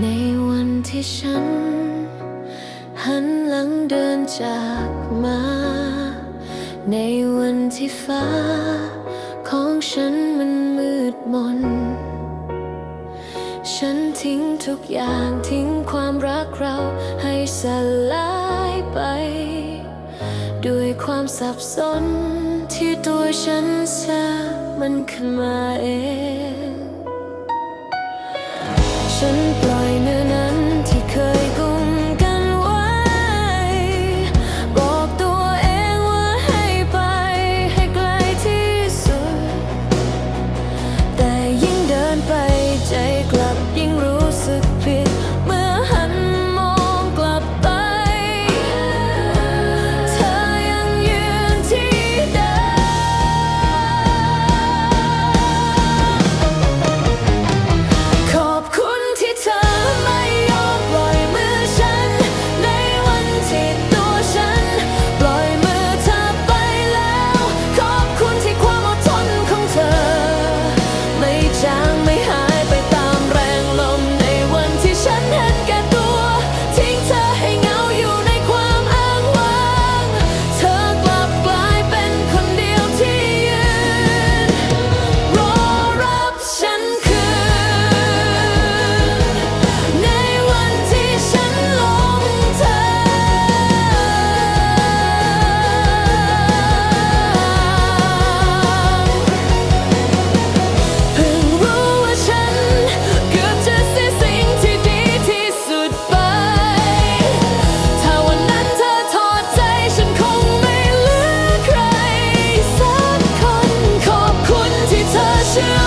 ในวันที่ฉัน หันหลังเดินจากมา ในวันที่ฟ้า ของฉันมันมืดมน ฉันทิ้งทุกอย่างทิ้งความรักเราให้สลายไป ด้วยความสับสนที่ตัวฉันสร้มันขึ้นมาเอง ฉันปล่อยนื้อ should